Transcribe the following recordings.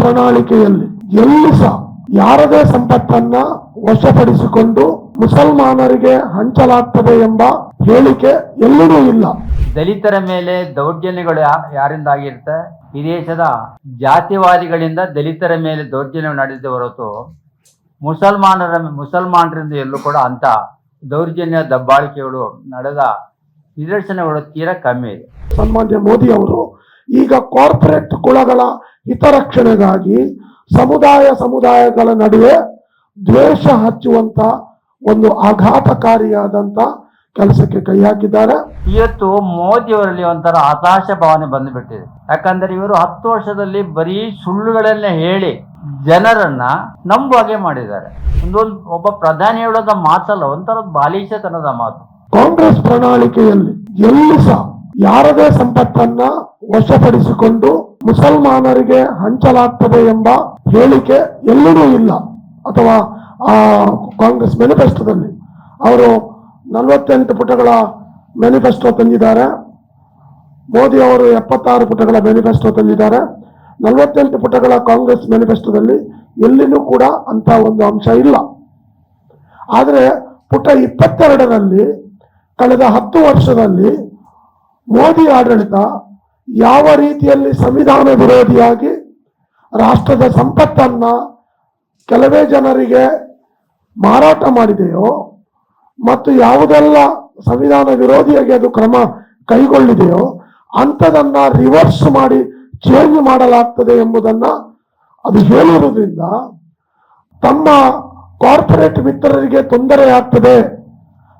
ಪ್ರಣಾಳಿಕೆಯಲ್ಲಿ ಎಲ್ಲೂ ಸಹ ಯಾರದೇ ಸಂಪತ್ತನ್ನ ವಶಪಡಿಸಿಕೊಂಡು ಮುಸಲ್ಮಾನರಿಗೆ ಹಂಚಲಾಗ್ತದೆ ಎಂಬ ಹೇಳಿಕೆ ಎಲ್ಲೂ ಇಲ್ಲ. ದಲಿತರ ಮೇಲೆ ದೌರ್ಜನ್ಯಗಳು ಯಾರಿಂದ ಆಗಿರುತ್ತೆ ಈ ದೇಶದ ಜಾತಿವಾದಿಗಳಿಂದ ದಲಿತರ ಮೇಲೆ ದೌರ್ಜನ್ಯ ನಡೆದ ಹೊರತು ಮುಸಲ್ಮಾನರ ಮುಸಲ್ಮಾನರಿಂದ ಎಲ್ಲೂ ಕೂಡ ಅಂತ ದೌರ್ಜನ್ಯ ದಬ್ಬಾಳಿಕೆಗಳು ನಡೆದ ನಿದರ್ಶನಗಳು ತೀರಾ ಕಮ್ಮಿ ಇದೆ. ಸನ್ಮಾನ್ಯ ಮೋದಿ ಅವರು ಈಗ ಕಾರ್ಪೊರೇಟ್ ಕುಳಗಳ ಹಿತರಕ್ಷಣೆಗಾಗಿ ಸಮುದಾಯ ಸಮುದಾಯಗಳ ನಡುವೆ ದ್ವೇಷ ಹಚ್ಚುವಂತ ಒಂದು ಆಘಾತಕಾರಿಯಾದಂತ ಕೆಲಸಕ್ಕೆ ಕೈ ಹಾಕಿದ್ದಾರೆ. ಇವತ್ತು ಮೋದಿ ಅವರಲ್ಲಿ ಒಂಥರ ಹತಾಶ ಭಾವನೆ ಬಂದುಬಿಟ್ಟಿದೆ. ಯಾಕಂದ್ರೆ ಇವರು ಹತ್ತು ವರ್ಷದಲ್ಲಿ ಬರೀ ಸುಳ್ಳುಗಳನ್ನೇ ಹೇಳಿ ಜನರನ್ನ ನಂಬುವಾಗೆ ಮಾಡಿದ್ದಾರೆ. ಒಂದೊಂದು ಒಬ್ಬ ಪ್ರಧಾನಿ ಹೇಳೋದ ಮಾತಲ್ಲ ಒಂಥರ ಬಾಲಿಶತನದ ಮಾತು. ಕಾಂಗ್ರೆಸ್ ಪ್ರಣಾಳಿಕೆಯಲ್ಲಿ ಎಲ್ಲಿ ಸಹ ಯಾರದೇ ಸಂಪತ್ತನ್ನ ವಶಪಡಿಸಿಕೊಂಡು ಮುಸಲ್ಮಾನರಿಗೆ ಹಂಚಲಾಗ್ತದೆ ಎಂಬ ಹೇಳಿಕೆ ಎಲ್ಲರೂ ಇಲ್ಲ. ಅಥವಾ ಆ ಕಾಂಗ್ರೆಸ್ ಮ್ಯಾನಿಫೆಸ್ಟೋದಲ್ಲಿ ಅವರು ನಲವತ್ತೆಂಟು ಪುಟಗಳ ಮ್ಯಾನಿಫೆಸ್ಟೋ ತಂದಿದ್ದಾರೆ. ಮೋದಿ ಅವರು ಎಪ್ಪತ್ತಾರು ಪುಟಗಳ ಮ್ಯಾನಿಫೆಸ್ಟೋ ತಂದಿದ್ದಾರೆ. ನಲವತ್ತೆಂಟು ಪುಟಗಳ ಕಾಂಗ್ರೆಸ್ ಮ್ಯಾನಿಫೆಸ್ಟೋದಲ್ಲಿ ಎಲ್ಲಿನೂ ಕೂಡ ಅಂತ ಒಂದು ಅಂಶ ಇಲ್ಲ. ಆದರೆ ಪುಟ ಇಪ್ಪತ್ತೆರಡರಲ್ಲಿ, ಕಳೆದ ಹತ್ತು ವರ್ಷದಲ್ಲಿ ಮೋದಿ ಆಡಳಿತ ಯಾವ ರೀತಿಯಲ್ಲಿ ಸಂವಿಧಾನ ವಿರೋಧಿಯಾಗಿ ರಾಷ್ಟ್ರದ ಸಂಪತ್ತನ್ನ ಕೆಲವೇ ಜನರಿಗೆ ಮಾರಾಟ ಮಾಡಿದೆಯೋ ಮತ್ತು ಯಾವುದೆಲ್ಲ ಸಂವಿಧಾನ ವಿರೋಧಿಯಾಗಿ ಅದು ಕ್ರಮ ಕೈಗೊಳ್ಳಿದೆಯೋ ಅಂಥದನ್ನು ರಿವರ್ಸ್ ಮಾಡಿ ಚೇಂಜ್ ಮಾಡಲಾಗ್ತದೆ ಎಂಬುದನ್ನ ಅದು ಹೇಳುವುದರಿಂದ ತಮ್ಮ ಕಾರ್ಪೊರೇಟ್ ಮಿತ್ರರಿಗೆ ತೊಂದರೆ ಆಗ್ತದೆ.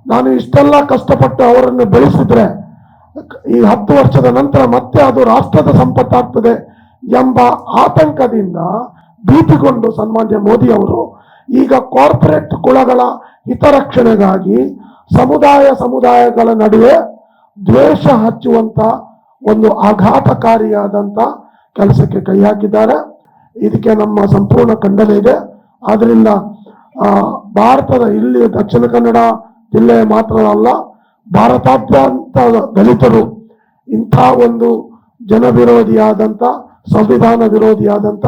ನಾನು ಇಷ್ಟೆಲ್ಲ ಕಷ್ಟಪಟ್ಟು ಅವರನ್ನು ಬೆಳೆಸಿದ್ರೆ ಈ ಹತ್ತು ವರ್ಷದ ನಂತರ ಮತ್ತೆ ಅದು ರಾಷ್ಟ್ರದ ಸಂಪತ್ತಾಗ್ತದೆ ಎಂಬ ಆತಂಕದಿಂದ ಭೀತಿಗೊಂಡು ಸನ್ಮಾನ್ಯ ಮೋದಿ ಅವರು ಈಗ ಕಾರ್ಪೊರೇಟ್ ಕುಳಗಳ ಹಿತರಕ್ಷಣೆಗಾಗಿ ಸಮುದಾಯ ಸಮುದಾಯಗಳ ನಡುವೆ ದ್ವೇಷ ಹಚ್ಚುವಂತ ಒಂದು ಆಘಾತಕಾರಿಯಾದಂಥ ಕೆಲಸಕ್ಕೆ ಕೈ ಹಾಕಿದ್ದಾರೆ. ಇದಕ್ಕೆ ನಮ್ಮ ಸಂಪೂರ್ಣ ಖಂಡನೆ ಇದೆ. ಆದ್ರಿಂದ ಭಾರತದ ಇಲ್ಲಿ ದಕ್ಷಿಣ ಕನ್ನಡ ಜಿಲ್ಲೆ ಮಾತ್ರ ಅಲ್ಲ ಭಾರತಾದ್ಯಂತ ದಲಿತರು ಇಂಥ ಒಂದು ಜನ ವಿರೋಧಿಯಾದಂಥ ಸಂವಿಧಾನ ವಿರೋಧಿಯಾದಂಥ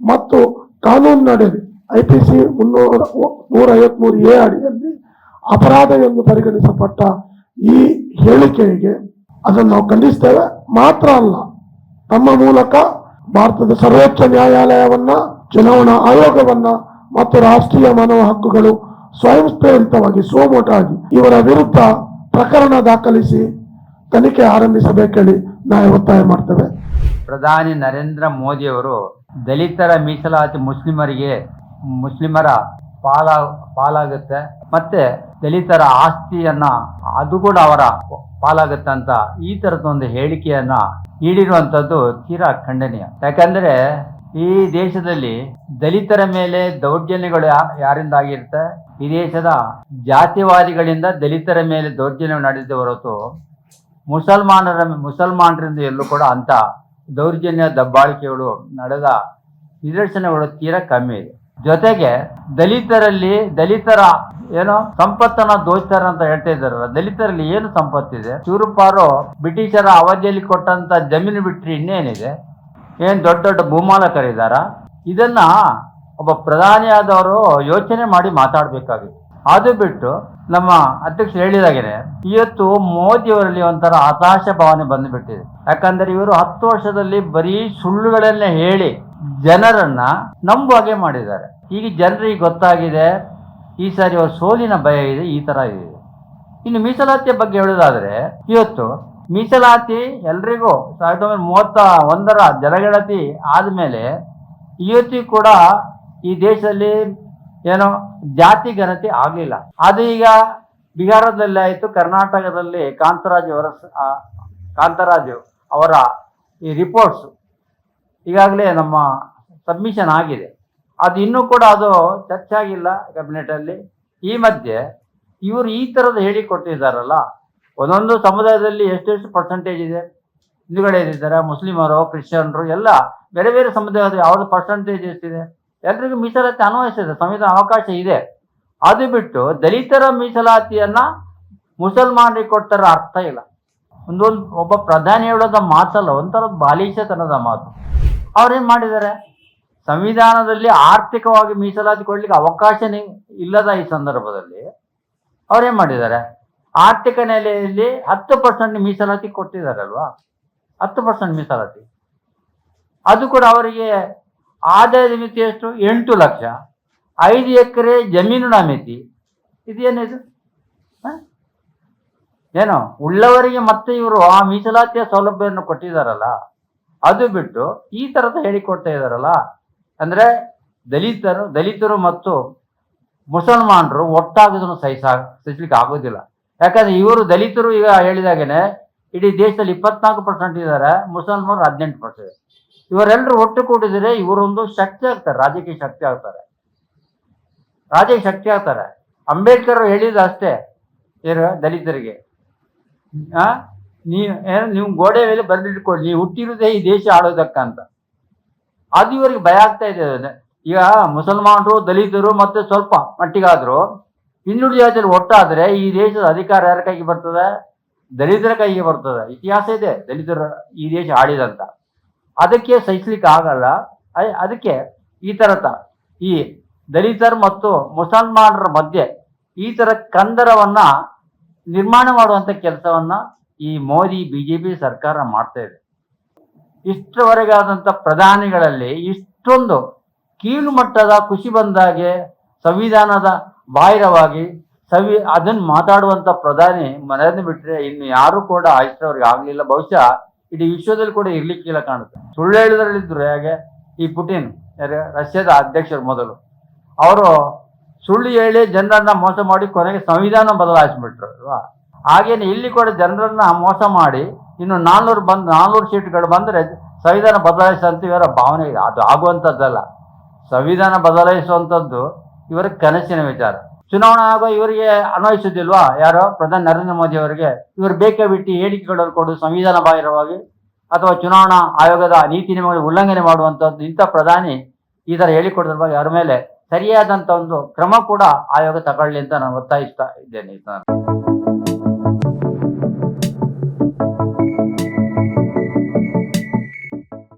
ಮತ್ತು ಕಾನೂನು ನಡೆ, ಐ ಪಿ ಸಿ ಮುನ್ನೂರ ನೂರ ಐವತ್ಮೂರು ಎ ಅಡಿಯಲ್ಲಿ ಅಪರಾಧ ಎಂದು ಪರಿಗಣಿಸಲ್ಪಟ್ಟ ಈ ಹೇಳಿಕೆಗೆ ಅದನ್ನು ನಾವು ಖಂಡಿಸ್ತೇವೆ. ಮಾತ್ರ ಅಲ್ಲ ತಮ್ಮ ಮೂಲಕ ಭಾರತದ ಸರ್ವೋಚ್ಚ ನ್ಯಾಯಾಲಯವನ್ನ, ಚುನಾವಣಾ ಆಯೋಗವನ್ನ ಮತ್ತು ರಾಷ್ಟ್ರೀಯ ಮಾನವ ಹಕ್ಕುಗಳು ಸ್ವಯಂ ಪ್ರೇರಿತವಾಗಿ ಸೋಮೋಟಾಗಿ ಇವರ ವಿರುದ್ಧ ಪ್ರಕರಣ ದಾಖಲಿಸಿ ತನಿಖೆ ಆರಂಭಿಸಬೇಕೇಳಿ ನಾವು ಒತ್ತಾಯ ಮಾಡ್ತೇವೆ. ಪ್ರಧಾನಿ ನರೇಂದ್ರ ಮೋದಿ ಅವರು ದಲಿತರ ಮೀಸಲಾತಿ ಮುಸ್ಲಿಮರಿಗೆ, ಮುಸ್ಲಿಮರ ಪಾಲ, ಪಾಲಾಗುತ್ತೆ ಮತ್ತೆ ದಲಿತರ ಆಸ್ತಿಯನ್ನ ಅದು ಕೂಡ ಅವರ ಪಾಲಾಗುತ್ತೆ ಅಂತ ಈ ತರದ ಒಂದು ಹೇಳಿಕೆಯನ್ನ ನೀಡಿರುವಂತದ್ದು ತೀರಾ ಖಂಡನೀಯ. ಯಾಕಂದ್ರೆ ಈ ದೇಶದಲ್ಲಿ ದಲಿತರ ಮೇಲೆ ದೌರ್ಜನ್ಯಗಳು ಯಾರಿಂದ ಆಗಿರುತ್ತೆ ಈ ದೇಶದ ಜಾತಿವಾದಿಗಳಿಂದ ದಲಿತರ ಮೇಲೆ ದೌರ್ಜನ್ಯ ನಡೆದಿದೆ ಹೊರತು ಮುಸಲ್ಮಾನರ ಮುಸಲ್ಮಾನರಿಂದ ಎಲ್ಲೂ ಕೂಡ ಅಂತ ದೌರ್ಜನ್ಯ ದಬ್ಬಾಳಿಕೆಗಳು ನಡೆದ ನಿದರ್ಶನಗಳು ತೀರಾ ಕಮ್ಮಿ ಇದೆ. ಜೊತೆಗೆ ದಲಿತರಲ್ಲಿ ದಲಿತರ ಏನೋ ಸಂಪತ್ತನ್ನ ದೋಚ್ತಾರೆ ಅಂತ ಹೇಳ್ತಾ ದಲಿತರಲ್ಲಿ ಏನು ಸಂಪತ್ತಿದೆ? ಚೂರುಪಾರು ಬ್ರಿಟಿಷರ ಅವಧಿಯಲ್ಲಿ ಕೊಟ್ಟಂತ ಜಮೀನು ಬಿಟ್ರಿ ಇನ್ನೇನಿದೆ? ಏನ್ ದೊಡ್ಡ ದೊಡ್ಡ ಭೂಮಾಲಕರಿದ್ದಾರ? ಇದನ್ನ ಒಬ್ಬ ಪ್ರಧಾನಿಯಾದವರು ಯೋಚನೆ ಮಾಡಿ ಮಾತಾಡಬೇಕಾಗಿತ್ತು. ಅದು ಬಿಟ್ಟು ನಮ್ಮ ಅಧ್ಯಕ್ಷರು ಹೇಳಿದಾಗೇನೆ, ಇವತ್ತು ಮೋದಿ ಅವರಲ್ಲಿ ಒಂಥರ ಹತಾಶ ಭಾವನೆ ಬಂದುಬಿಟ್ಟಿದೆ. ಯಾಕಂದ್ರೆ ಇವರು ಹತ್ತು ವರ್ಷದಲ್ಲಿ ಬರೀ ಸುಳ್ಳುಗಳನ್ನೇ ಹೇಳಿ ಜನರನ್ನ ನಂಬುವಾಗೆ ಮಾಡಿದ್ದಾರೆ. ಈಗ ಜನರಿಗೆ ಗೊತ್ತಾಗಿದೆ, ಈ ಸಾರಿ ಅವರ ಸೋಲಿನ ಭಯ ಇದೆ, ಈ ತರ ಇದೆ. ಇನ್ನು ಮೀಸಲಾತಿಯ ಬಗ್ಗೆ ಹೇಳೋದಾದರೆ, ಇವತ್ತು ಮೀಸಲಾತಿ ಎಲ್ರಿಗೂ ಸಾವಿರದ ಒಂಬೈನೂರ ಮೂವತ್ತ ಒಂದರ ಜನಗಣತಿ ಆದ್ಮೇಲೆ ಇವತ್ತಿ ಕೂಡ ಈ ದೇಶದಲ್ಲಿ ಏನೋ ಜಾತಿ ಗಣತಿ ಆಗಲಿಲ್ಲ. ಅದು ಈಗ ಬಿಹಾರದಲ್ಲಿ ಆಯಿತು, ಕರ್ನಾಟಕದಲ್ಲಿ ಕಾಂತರಾಜ್ ಅವರ ಕಾಂತರಾಜ್ ಅವರ ಈ ರಿಪೋರ್ಟ್ಸ್ ಈಗಾಗಲೇ ನಮ್ಮ ಸಬ್ಮಿಷನ್ ಆಗಿದೆ. ಅದು ಇನ್ನೂ ಕೂಡ ಅದು ಚರ್ಚೆ ಆಗಿಲ್ಲ ಕ್ಯಾಬಿನೆಟಲ್ಲಿ ಈ ಮಧ್ಯೆ ಇವರು ಈ ಥರದ ಹೇಳಿ ಕೊಟ್ಟಿದ್ದಾರಲ್ಲ ಒಂದೊಂದು ಸಮುದಾಯದಲ್ಲಿ ಎಷ್ಟೆಷ್ಟು ಪರ್ಸೆಂಟೇಜ್ ಇದೆ? ಹಿಂದುಗಡೆ ಏನಿದ್ದಾರೆ ಮುಸ್ಲಿಮರು, ಕ್ರಿಶ್ಚಿಯನ್ರು, ಎಲ್ಲ ಬೇರೆ ಬೇರೆ ಸಮುದಾಯದ ಯಾವ್ದು ಪರ್ಸೆಂಟೇಜ್ ಎಷ್ಟಿದೆ? ಎಲ್ರಿಗೂ ಮೀಸಲಾತಿ ಅನ್ವಯಿಸಿದೆ ಸಂವಿಧಾನ ಅವಕಾಶ ಇದೆ. ಅದು ಬಿಟ್ಟು ದಲಿತರ ಮೀಸಲಾತಿಯನ್ನ ಮುಸಲ್ಮಾನರಿಗೆ ಕೊಡ್ತಾರ ಅರ್ಥ ಇಲ್ಲ. ಒಂದೊಂದು ಒಬ್ಬ ಪ್ರಧಾನಿ ಹೇಳೋದ ಮಾತಲ್ಲ ಒಂಥರ ಬಾಲಿಶತನದ ಮಾತು. ಅವ್ರೇನ್ ಮಾಡಿದ್ದಾರೆ? ಸಂವಿಧಾನದಲ್ಲಿ ಆರ್ಥಿಕವಾಗಿ ಮೀಸಲಾತಿ ಕೊಡ್ಲಿಕ್ಕೆ ಅವಕಾಶನೇ ಇಲ್ಲದ ಈ ಸಂದರ್ಭದಲ್ಲಿ ಅವ್ರೇನ್ ಮಾಡಿದ್ದಾರೆ? ಆರ್ಥಿಕ ನೆಲೆಯಲ್ಲಿ ಹತ್ತು ಪರ್ಸೆಂಟ್ ಮೀಸಲಾತಿ ಕೊಟ್ಟಿದ್ದಾರಲ್ವಾ ಹತ್ತು ಪರ್ಸೆಂಟ್ ಮೀಸಲಾತಿ. ಅದು ಕೂಡ ಅವರಿಗೆ ಆದಾಯದ ಮಿತಿ ಎಷ್ಟು? ಎಂಟು ಲಕ್ಷ. ಐದು ಎಕರೆ ಜಮೀನಿನ ಮಿತಿ ಇದೇನಿದು? ಏನು, ಉಳ್ಳವರಿಗೆ ಮತ್ತೆ ಇವರು ಆ ಮೀಸಲಾತಿಯ ಸೌಲಭ್ಯವನ್ನು ಕೊಟ್ಟಿದ್ದಾರಲ್ಲ ಅದು ಬಿಟ್ಟು ಈ ತರದ ಹೇಳಿಕೊಡ್ತಾ ಇದ್ದಾರಲ್ಲ ಅಂದ್ರೆ ದಲಿತರು ದಲಿತರು ಮತ್ತು ಮುಸಲ್ಮಾನರು ಒಟ್ಟಾಗೋದನ್ನು ಸಹಿಸ ಸಹಿಸ್ಲಿಕ್ಕೆ ಆಗೋದಿಲ್ಲ. ಯಾಕಂದ್ರೆ ಇವರು ದಲಿತರು ಈಗ ಹೇಳಿದಾಗೇನೆ, ಇಡೀ ದೇಶದಲ್ಲಿ ಇಪ್ಪತ್ನಾಲ್ಕು ಪರ್ಸೆಂಟ್ ಇದ್ದಾರೆ ಮುಸಲ್ಮಾನರು ಹದಿನೆಂಟು ಪರ್ಸೆಂಟ್ ಇವರೆಲ್ಲರೂ ಒಟ್ಟು ಕೂಡಿದರೆ ಇವರೊಂದು ಶಕ್ತಿ ಆಗ್ತಾರೆ, ರಾಜಕೀಯ ಶಕ್ತಿ ಆಗ್ತಾರೆ. ರಾಜಕೀಯ ಶಕ್ತಿ ಆಗ್ತಾರೆ. ಅಂಬೇಡ್ಕರ್ ಹೇಳಿದ ಅಷ್ಟೇ, ಏನು ದಲಿತರಿಗೆ. ಆ? ನೀವು ಏನು, ನೀವು ಗೋಡೆ ಮೇಲೆ ಬರೆದಿಟ್ಕೊಳ್ಳಿ, ನೀವು ಹುಟ್ಟಿರೋದೇ ಈ ದೇಶ ಆಳೋದಕ್ಕಂತ ಅದು ಇವರಿಗೆ ಭಯ ಆಗ್ತಾ ಇದೆ. ಈಗ ಮುಸಲ್ಮಾನರು, ದಲಿತರು ಮತ್ತೆ ಸ್ವಲ್ಪ ಮಟ್ಟಿಗಾದ್ರು ಹಿಂದುಳಿದ ಜಾತಿಯಲ್ಲಿ ಒಟ್ಟಾದ್ರೆ ಈ ದೇಶದ ಅಧಿಕಾರ ಯಾರ ಕೈಗೆ ಬರ್ತದೆ? ದಲಿತರ ಕೈಗೆ ಬರ್ತದೆ. ಇತಿಹಾಸ ಇದೆ, ದಲಿತರ ಈ ದೇಶ ಆಳಿದಂತ. ಅದಕ್ಕೆ ಸಹಿಸ್ಲಿಕ್ಕೆ ಆಗಲ್ಲ. ಅದಕ್ಕೆ ಈ ತರದ ಈ ದಲಿತರು ಮತ್ತು ಮುಸಲ್ಮಾನರ ಮಧ್ಯೆ ಈ ತರ ಕಂದರವನ್ನ ನಿರ್ಮಾಣ ಮಾಡುವಂತ ಕೆಲಸವನ್ನ ಈ ಮೋದಿ ಬಿಜೆಪಿ ಸರ್ಕಾರ ಮಾಡ್ತಾ ಇದೆ. ಇಷ್ಟರವರೆಗಾದಂಥ ಪ್ರಧಾನಿಗಳಲ್ಲಿ ಇಷ್ಟೊಂದು ಕೀಳು ಮಟ್ಟದ ಖುಷಿ ಬಂದಾಗೆ, ಸಂವಿಧಾನದ ಬಾಹಿರವಾಗಿ ಸವಿ ಅದನ್ನ ಮಾತಾಡುವಂತ ಪ್ರಧಾನಿ ಮನೆಯನ್ನು ಬಿಟ್ರೆ ಇನ್ನು ಯಾರು ಕೂಡ ಇಷ್ಟರವರೆಗೆ ಆಗ್ಲಿಲ್ಲ. ಬಹುಶಃ ಇಡೀ ವಿಶ್ವದಲ್ಲಿ ಕೂಡ ಇರ್ಲಿಕ್ಕಿಲ್ಲ ಕಾಣುತ್ತೆ. ಸುಳ್ಳು ಹೇಳಿದ್ರಲ್ಲಿದ್ರು ಹೇಗೆ ಈ ಪುಟಿನ್ ರಷ್ಯಾದ ಅಧ್ಯಕ್ಷರು ಮೊದಲು, ಅವರು ಸುಳ್ಳು ಹೇಳಿ ಜನರನ್ನ ಮೋಸ ಮಾಡಿ ಕೊನೆಗೆ ಸಂವಿಧಾನ ಬದಲಾಯಿಸ್ಬಿಟ್ರು ಅಲ್ವಾ? ಹಾಗೇನೆ ಇಲ್ಲಿ ಕೂಡ ಜನರನ್ನ ಮೋಸ ಮಾಡಿ ಇನ್ನು ನಾನ್ನೂರು ಬಂದು ನಾನ್ನೂರು ಸೀಟ್ಗಳು ಬಂದ್ರೆ ಸಂವಿಧಾನ ಬದಲಾಯಿಸಂತ ಇವರ ಭಾವನೆ ಇದೆ. ಅದು ಆಗುವಂಥದ್ದಲ್ಲ ಸಂವಿಧಾನ ಬದಲಾಯಿಸುವಂಥದ್ದು ಇವರ ಕನಸಿನ ವಿಚಾರ ಚುನಾವಣಾ ಆಗುವ ಇವರಿಗೆ ಅನ್ವಯಿಸುದಿಲ್ವಾ ಯಾರೋ ಪ್ರಧಾನಿ ನರೇಂದ್ರ ಮೋದಿ ಅವರಿಗೆ, ಇವರು ಬೇಕೇ ಬಿಟ್ಟು ಹೇಳಿಕೆಗಳನ್ನು ಕೊಡು ಸಂವಿಧಾನ ಬಾಹಿರವಾಗಿ ಅಥವಾ ಚುನಾವಣಾ ಆಯೋಗದ ನೀತಿ ನಿಯಮಗಳ ಉಲ್ಲಂಘನೆ ಮಾಡುವಂಥದ್ದು ಇಂಥ ಪ್ರಧಾನಿ ಈ ತರ ಹೇಳಿಕೊಡೋದ್ರ ಬಗ್ಗೆ ಅವರ ಮೇಲೆ ಸರಿಯಾದಂತ ಒಂದು ಕ್ರಮ ಕೂಡ ಆಯೋಗ ತಗೊಳ್ಳಿ ಅಂತ ನಾನು ಒತ್ತಾಯಿಸ್ತಾ ಇದ್ದೇನೆ.